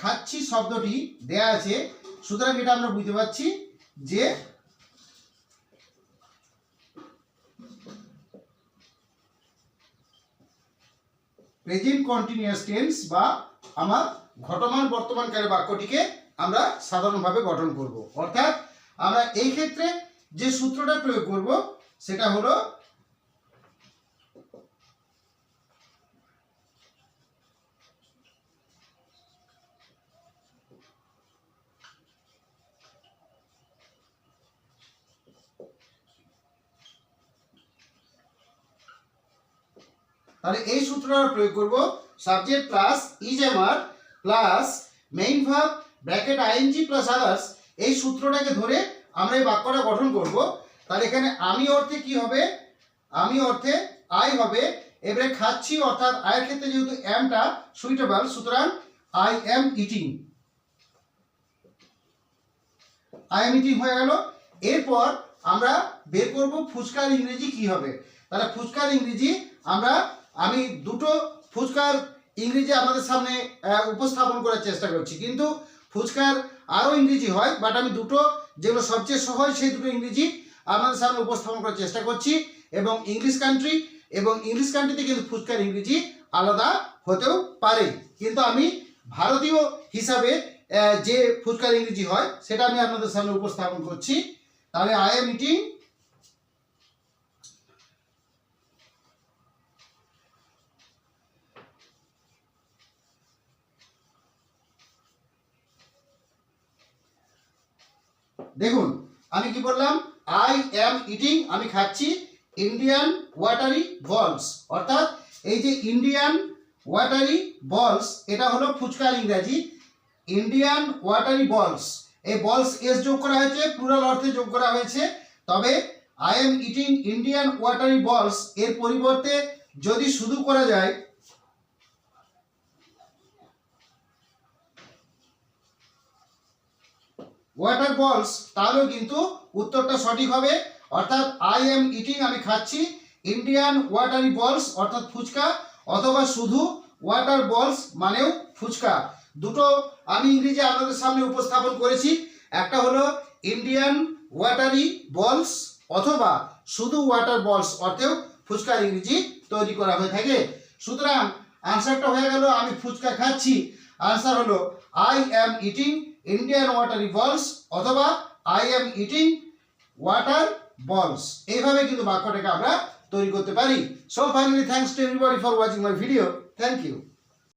খাচ্ছি শব্দটি দেয়া আছে, সুতরাং এটা আমরা বুঝতে পারছি যে প্রেজেন্ট কন্টিনিউয়াস টেন্স বা আমার ঘটমান বর্তমানকালে বাক্যটিকে আমরা সাধারণভাবে গঠন করব। অর্থাৎ আমরা এই ক্ষেত্রে যে সূত্রটা প্রয়োগ করব, সেটা হলো তাহলে এই সূত্রটা প্রয়োগ করব subject plus is am are plus main verb bracket ING plus others এই সূত্রটাকে ধরে আমরা এই বাক্যটা গঠন করব। তাহলে এখানে আমি অর্থে কি হবে? আমি অর্থে আই হবে। এবারে খাচ্ছি অর্থাৎ আয়ের ক্ষেত্রে যেহেতু এমটা সুইটেবল সুতরাং I am eating I am eating হয়ে গেল। এরপর আমরা বের করব ফুচকার ইংরেজি কি হবে? তাহলে ফুচকার ইংরেজি আমরা আমি দুটো ফুচকার ইংরেজি আপনাদের সামনে উপস্থাপন করার চেষ্টা করছি। কিন্তু ফুচকার আরও ইংরেজি হয় বাট আমি দুটো যেগুলো সবচেয়ে সহজ, সেই দুটো ইংরেজি আপনাদের সামনে উপস্থাপন করার চেষ্টা করছি। এবং ইংলিশ কান্ট্রি এবং ইংলিশ কান্ট্রিতে কিন্তু ফুচকার ইংরেজি আলাদা হতেও পারে। কিন্তু আমি ভারতীয় হিসাবে যে ফুচকার ইংরেজি হয়, সেটা আমি আপনাদের সামনে উপস্থাপন করছি। তাহলে আই এম ইটিং দেখুন, আমি কি বললাম? আই অ্যাম ইটিং আমি খাচ্ছি ইন্ডিয়ান ওয়াটারি বলস অর্থাৎ এই যে ইন্ডিয়ান ওয়াটারি বলস এটা হলো ফুচকার ইংরাজি। ইন্ডিয়ান ওয়াটারি বলস এই বলস এস যোগ করা হয়েছে প্লুরাল অর্থে যোগ করা হয়েছে। তবে I am eating Indian watery balls এর পরিবর্তে যদি শুধু করা যায় ওয়াটার বলস তাহলেও কিন্তু উত্তরটা সঠিক হবে। অর্থাৎ আই এম ইটিং আমি খাচ্ছি। ইন্ডিয়ান ওয়াটারি বলস অর্থাৎ ফুচকা, অথবা শুধু ওয়াটার বলস মানেও ফুচকা। দুটো আমি ইংরেজি আপনাদের সামনে উপস্থাপন করেছি। একটা হলো ইন্ডিয়ান ওয়াটারি বলস অথবা শুধু ওয়াটার বলস অর্থেও ফুচকার ইংরেজি তৈরি করা হয়ে থাকে। সুতরাং আনসারটা হয়ে গেল, আমি ফুচকা খাচ্ছি। আনসার হলো I am eating Indian water balls অথবা আই এম ইটিং ওয়াটার বলস এইভাবে কিন্তু বাক্যটাকে আমরা তৈরি করতে পারি। So finally thanks to everybody for watching my video thank you